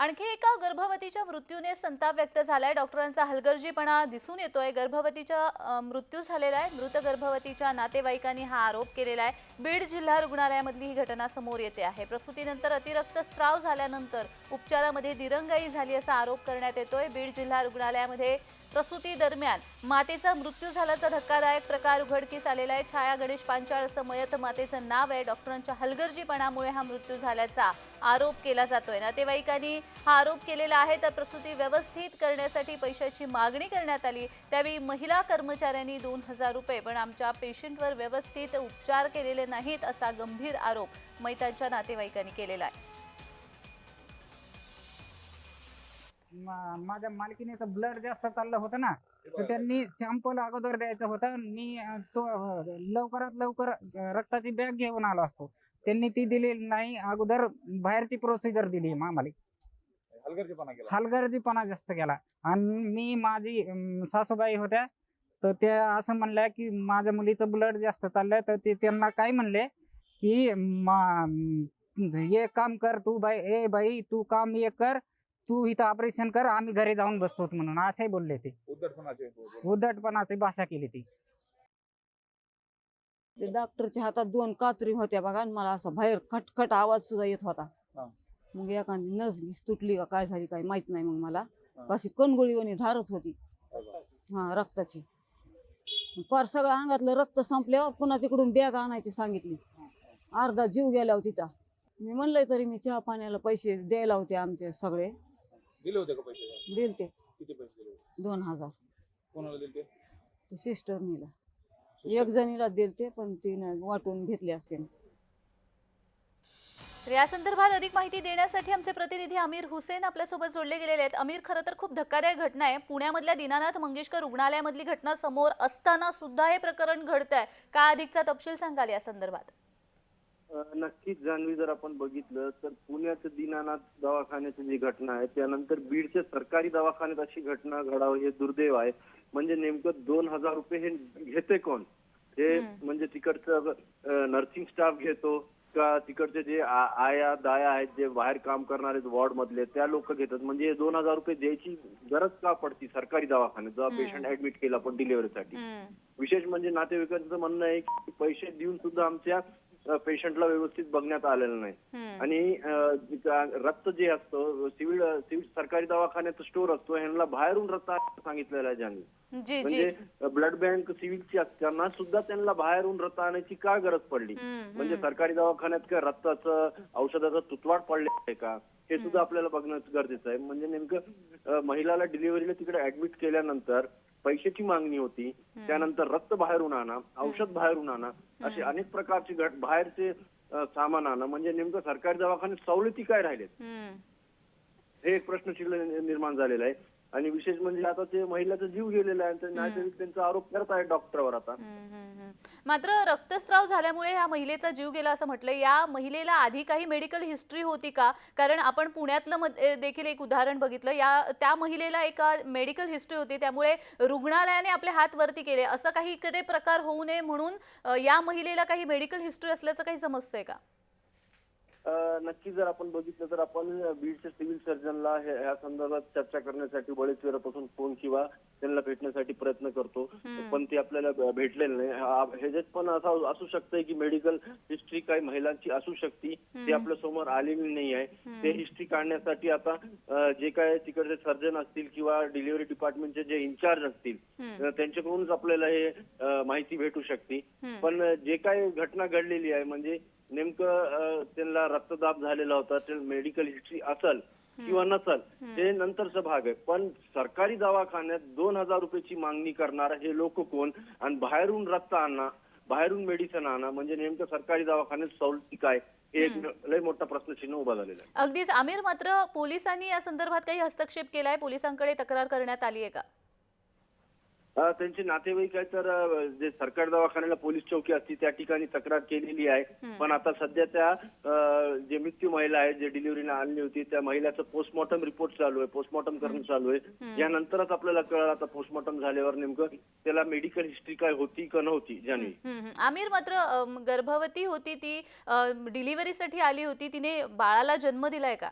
आणखी एका गर्भवतीच्या मृत्यूने संताप व्यक्त झालाय. डॉक्टरांचा हलगर्जीपणा दिसून येतोय. गर्भवतीचा मृत्यू झालेला आहे. मृत गर्भवतीच्या नातेवाईकांनी हा आरोप केलेला आहे. बीड जिल्हा रुग्णालयामधली ही घटना समोर येते आहे. प्रसूतीनंतर अतिरक्तस्राव झाल्यानंतर उपचारामध्ये दिरंगाई झाली असा आरोप करण्यात येतोय. बीड जिल्हा रुग्णालयामध्ये प्रसूती दरम्यान मातेचा मृत्यू झाल्याचा धक्कादायक प्रकार उघडकीस आलेला आहे. छाया गणेश पांचाळ असं मयत मातेचं नाव आहे. डॉक्टरांच्या हलगर्जीपणामुळे हा मृत्यू झाल्याचा आरोप केला जातोय. नातेवाईकांनी हा आरोप केलेला आहे. तर प्रसूती व्यवस्थित करण्यासाठी पैशाची मागणी करण्यात आली. त्यावेळी महिला कर्मचाऱ्यांनी दोन हजार रुपये पण आमच्या पेशंटवर व्यवस्थित उपचार केलेले नाहीत असा गंभीर आरोप मैतांच्या नातेवाईकांनी केलेला आहे. मा- माझ्या मालकीनेचं ब्लड जास्त चाललं होतं ना तर त्यांनी सॅम्पल अगोदर द्यायचं होतं. मी अं, तो अं, लवकरात लवकर अं, रक्ताची बॅग घेऊन आलो असतो. त्यांनी ती दिलेली नाही अगोदर बाहेरची प्रोसिजर दिली आम्हाला हलगर्जीपणा केला. हलगर्जीपणा जास्त केला. आणि मी माझी अं, सासूबाई होत्या तर त्या असं म्हणल्या की माझ्या मुलीचं ब्लड जास्त चाललंय. तर ते त्यांना काय म्हणले की मा- हे काम कर तू बाई ए बाई तू काम हे कर तू इथं ऑपरेशन कर आम्ही घरी जाऊन बसतो म्हणून. असे बोलले ते. उद्धटपणाचे उद्धटपणाची भाषा केली ती. ते डॉक्टरच्या हातात दोन कात्री होत्या बघा आणि मला असा बाहेर खटखट आवाज सुद्धा येत होता. मग एखादी नस गिस तुटली का काय झाली काय माहीत नाही मग मला. अशी कणगोळीवाणी धारच होती. हा रक्ताची. पार सगळं अंगातलं रक्त संपल्यावर पुन्हा तिकडून बॅग आणायची सांगितली. अर्धा जीव गेला हो तिचा. मी म्हणलंय तरी मी चहा पाण्याला पैसे द्यायला होते आमचे सगळे. दिले होते का पैसे? दिलते. किती पैसे दिले होते? दोन हजार. कोणाला दिले ते सिस्टरनीला. एक जणीला दिलते पण तिने वाटून घेतले असते. तर या संदर्भात अधिक माहिती देण्यासाठी आमचे प्रतिनिधी अमीर हुसेन आपल्यासोबत जोडले गेलेले आहेत. अमीर खरं तर खूप धक्कादायक घटना आहे. पुण्यामधल्या दीनानाथ मंगेशकर रुग्णालयामधली घटना समोर असताना सुद्धा हे प्रकरण घडत आहे का अधिकचा तपशील सांगाल या संदर्भात? नक्कीच जान्हवी जर आपण बघितलं तर पुण्याचं दीनानाथ दवाखान्याची जी घटना आहे त्यानंतर बीडच्या सरकारी दवाखान्यात अशी घटना घडावं हे दुर्दैव आहे म्हणजे नेमकं दोन हजार रुपये हे घेते कोण हे. म्हणजे तिकडचं नर्सिंग स्टाफ घेतो का तिकडचे जे आया दाया आहेत जे बाहेर काम करणारे वॉर्ड मधले त्या लोक घेतात म्हणजे दोन हजार रुपये द्यायची गरज का पडती सरकारी दवाखान्यात जेव्हा. पेशंट ऍडमिट केला आपण डिलिव्हरीसाठी. विशेष म्हणजे नातेवाईकांचं म्हणणं आहे की पैसे देऊन सुद्धा आमच्या पेशंटला व्यवस्थित बघण्यात आलेलं नाही. आणि रक्त जे असतं सिव्हिल सिव्हिल सरकारी दवाखान्यात स्टोर असतो ह्यांना बाहेरून रक्त सांगितलेलं आहे ज्यांनी. म्हणजे ब्लड बँक सिव्हिलची असताना सुद्धा त्यांना बाहेरून रक्त आणायची का गरज पडली? म्हणजे. सरकारी दवाखान्यात काय रक्ताचं औषधाचं तुतवाड पडले आहे का? हे सुद्धा आपल्याला बघणं गरजेचं आहे. म्हणजे नेमकं महिलाला डिलिव्हरीला तिकडे ऍडमिट केल्यानंतर पैशाची मागणी होती त्यानंतर रक्त बाहेरून आणा औषध बाहेरून आणा असे अनेक प्रकारचे घट बाहेरचे सामान आणा. म्हणजे नेमकं सरकारी दवाखान्यात सवलती काय राहिलेत. हे एक प्रश्नचिन्ह निर्माण झालेलं आहे. आणि विशेष म्हणजे आता ते महिलाचा जीव गेलेला आहे आणि नातेवाईक त्यांचा आरोप करत आहेत डॉक्टरवर आता. मात्र रक्तस्राव झाल्यामुळे ह्या महिलेचा जीव गेला असं म्हटलं या महिलेला आधी काही मेडिकल हिस्ट्री होती का? कारण आपण पुण्यातलं देखील एक उदाहरण बघितलं. या त्या महिलेला एक मेडिकल हिस्ट्री होती. त्यामुळे रुग्णालयाने आपले हात वरती केले. असं काही इकडे प्रकार होऊ नये म्हणून या महिलेला काही मेडिकल हिस्ट्री असल्याचं काही समजतंय का? नक्की जर आपण बघितलं तर आपण बीडच्या सिव्हिल सर्जनला ह्या संदर्भात चर्चा करण्यासाठी बरेच वेळापासून फोन किंवा त्यांना भेटण्यासाठी प्रयत्न करतो. पण ते आपल्याला भेटलेलं नाही. हा- ह्याच्यात पण असं असू शकतंय की मेडिकल हिस्ट्री काही महिलांची असू शकते. ते आपल्यासमोर आलेली नाही आहे. ते हिस्ट्री काढण्यासाठी आता जे काय तिकडचे सर्जन असतील किंवा डिलिव्हरी डिपार्टमेंटचे जे इन्चार्ज असतील त्यांच्याकडूनच आपल्याला हे माहिती भेटू शकते. पण जे काही घटना घडलेली आहे म्हणजे नेमकं त्यांना रक्तदाब झालेला होता ते मेडिकल हिस्ट्री असल किंवा नसल ते नंतरचा भाग आहे. पण सरकारी दवाखान्यात दोन हजार रुपयाची मागणी करणारा हे लोक कोण? आणि बाहेरून रक्त आणा बाहेरून मेडिसिन आणा म्हणजे नेमकं सरकारी दवाखान्यात सवलती काय? हे एक लय मोठा प्रश्नचिन्ह उभा झालेला आहे. अगदीच आमिर मात्र पोलिसांनी या संदर्भात काही हस्तक्षेप केलाय? पोलिसांकडे तक्रार करण्यात आली आहे का? अं, त्यांचे नातेवाईक आहे तर अं, जे सरकारी दवाखान्याला पोलीस चौकी असते त्या ठिकाणी तक्रार केलेली आहे. पण आता सध्या त्या अं, जे मृत्यू महिला आहे जे डिलिव्हरीला आणली होती त्या महिलाचं पोस्टमॉर्टम रिपोर्ट चालू आहे पोस्टमॉर्टम करणं चालू आहे. यानंतरच आपल्याला कळलं आता पोस्टमॉर्टम झाल्यावर नेमकं त्याला मेडिकल हिस्ट्री काय होती का नव्हती जाणवी हम्म, हम्म. आमिर मात्र अम, गर्भवती होती ती डिलिव्हरीसाठी आली होती. तिने बाळाला जन्म दिलाय का?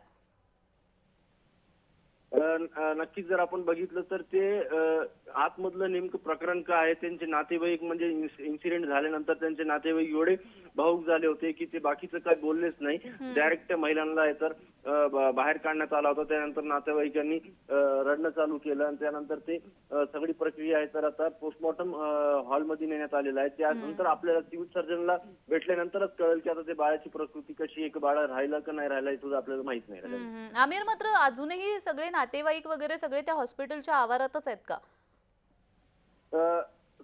नक्कीच जर आपण बघितलं तर ते आतमधलं नेमकं प्रकरण काय आहे? त्यांचे नातेवाईक म्हणजे इन्सिडेंट झाल्यानंतर त्यांचे नातेवाईक एवढे भाऊक झाले होते की ते बाकीचं काय बोललेच नाही. डायरेक्ट त्या महिलांना तर बाहेर काढण्यात आला होता. त्यानंतर नातेवाईकांनी रडणं चालू केलं आणि त्यानंतर ते सगळी प्रक्रिया आहे तर आता पोस्टमॉर्टम हॉलमध्ये नेण्यात आलेलं आहे. त्यानंतर आपल्याला सिव्हिल सर्जनला भेटल्यानंतरच कळेल की आता ते बाळाची प्रकृती कशी आहे की बाळा राहिलं का नाही राहिलं हे सुद्धा आपल्याला माहीत नाही. आमिर मात्र अजूनही सगळे नातेवाईक वगैरे सगळे त्या हॉस्पिटलच्या आवारातच आहेत का?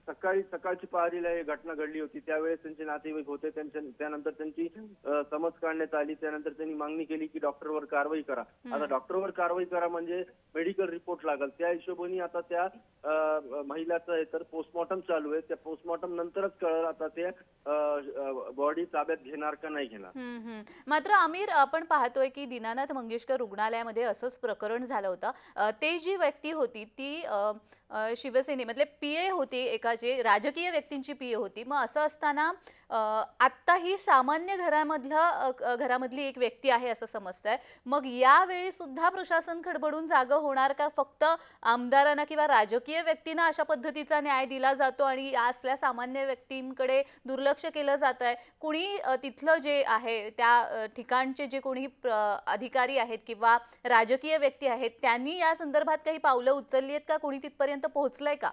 सकाळी सकाळची पाहरीला ही घटना घडली होती. त्यावेळेस त्यांचे नातेवाईक होते. त्यांच्या त्यानंतर त्यांची अ, समज काढण्यात आली. त्यानंतर त्यांनी मागणी केली की डॉक्टरवर कारवाई करा. आता डॉक्टरवर कारवाई करा म्हणजे मेडिकल रिपोर्ट लागल. त्या हिशोबाने आता त्या अ, महिलाचं आहे तर पोस्टमॉर्टम चालू आहे. त्या पोस्टमॉर्टम नंतरच कळलं आता ते बॉडी ताब्यात घेणार का नाही घेणार. हम्म, हम्म. मात्र आमिर आपण पाहतोय की दीनानाथ मंगेशकर रुग्णालयामध्ये असंच प्रकरण झालं होतं. अ, ते जी व्यक्ती होती ती अ, अ, शिवसेनेमधले पी ए होती एकाचे राजकीय व्यक्तींची पी होती. मग असं असताना आत्ता ही सामान्य घरामधलं घरामधली एक व्यक्ती आहे असं समजतंय. मग यावेळी सुद्धा प्रशासन खडबडून जागं होणार का? फक्त आमदारांना किंवा राजकीय व्यक्तींना अशा पद्धतीचा न्याय दिला जातो आणि असल्या सामान्य व्यक्तींकडे दुर्लक्ष केलं जात आहे कुणी तिथलं जे आहे त्या ठिकाणचे जे कोणी अधिकारी आहेत किंवा राजकीय व्यक्ती आहेत त्यांनी या संदर्भात काही पावलं उचलली आहेत का? कोणी तिथपर्यंत पोहोचलंय का?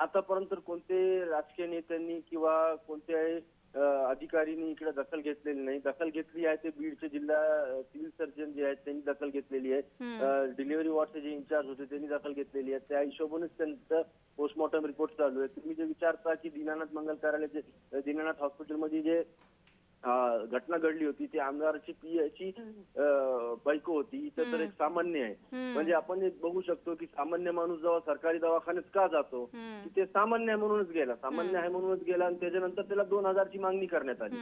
आतापर्यंत कोणते राजकीय नेत्यांनी किंवा कोणत्याही अ, अधिकाऱ्यांनी इकडे दखल घेतलेली नाही. दखल घेतली आहे ते बीडचे जिल्हा सिव्हिल सर्जन जे आहेत त्यांनी दखल घेतलेली आहे. डिलिव्हरी वॉर्डचे जे इंचार्ज होते त्यांनी दखल घेतलेली आहे. त्या हिशोबानेच त्यांचं पोस्टमॉर्टम रिपोर्ट चालू आहे. तुम्ही जे विचारता की दीनानाथ मंगल कार्यालयाचे दीनानाथ हॉस्पिटलमध्ये जे घटना घडली होती. ती आमदाराची पी बायको होती. इथं तर एक सामान्य आहे. म्हणजे आपण एक बघू शकतो की सामान्य माणूस जेव्हा सरकारी दवाखान्यात का जातो. की ते सामान्य आहे म्हणूनच गेला. सामान्य आहे म्हणूनच गेला आणि त्याच्यानंतर त्याला दोन हजारची मागणी करण्यात आली.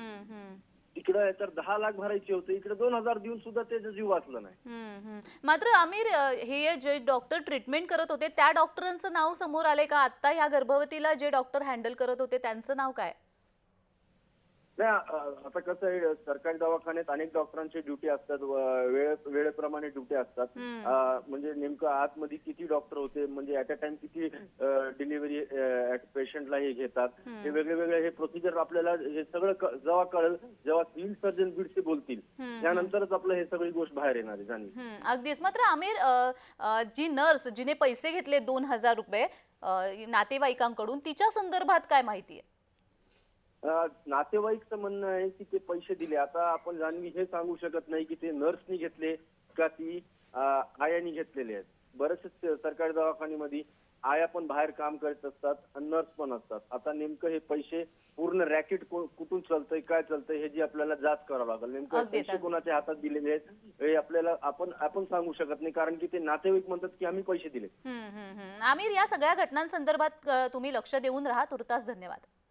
इकडे तर दहा लाख भरायचे होते. इकडे दोन हजार देऊन सुद्धा त्याचा जीव वाचला नाही. मात्र आमिर हे जे डॉक्टर ट्रीटमेंट करत होते त्या डॉक्टरांचं नाव समोर आले का? आता ह्या गर्भवतीला जे डॉक्टर हँडल करत होते त्यांचं नाव काय? नाही अ- आता कसं आहे सरकारी दवाखान्यात अनेक डॉक्टरांची ड्युटी असतात व- वेळे वेळेप्रमाणे ड्युटी असतात. हम्म. अ, म्हणजे नेमकं आतमध्ये किती डॉक्टर होते म्हणजे ऍट अ टाइम किती डिलिव्हरी पेशंटला हे घेतात. हे वेगळे वेगळे हे प्रोसिजर आपल्याला हे सगळं क- जेव्हा कळेल जेव्हा सिव्हिल सर्जन बीडचे बोलतील हम्म, त्यानंतरच आपलं हे सगळी गोष्ट बाहेर येणार आहे जाणीव. हम्म, अगदीच. मात्र आमिर अ, अ, जी नर्स जिने पैसे घेतले दोन हजार रुपये अ, नातेवाईकांकडून तिच्या संदर्भात काय माहिती आहे? नातेवाईकचं म्हणणं आहे की ते पैसे दिले. आता आपण जाणवी हे सांगू शकत नाही की ते नर्सनी घेतले का ती आयानी घेतलेले आहेत. बरेचसे सरकारी दवाखान्यामध्ये आया पण बाहेर काम करत असतात आणि नर्स पण असतात. आता नेमकं हे पैसे पूर्ण रॅकेट कुठून चालतंय काय चालतंय हे जी आपल्याला जाच करावं लागेल. नेमकं पैसे. कोणाच्या हातात दिलेले आहेत हे आपल्याला आपण आपण सांगू शकत नाही. कारण की ते नातेवाईक म्हणतात की आम्ही पैसे दिले. आमिर या सगळ्या घटनांसंदर्भात तुम्ही लक्ष देऊन राहा. तुर्तास धन्यवाद.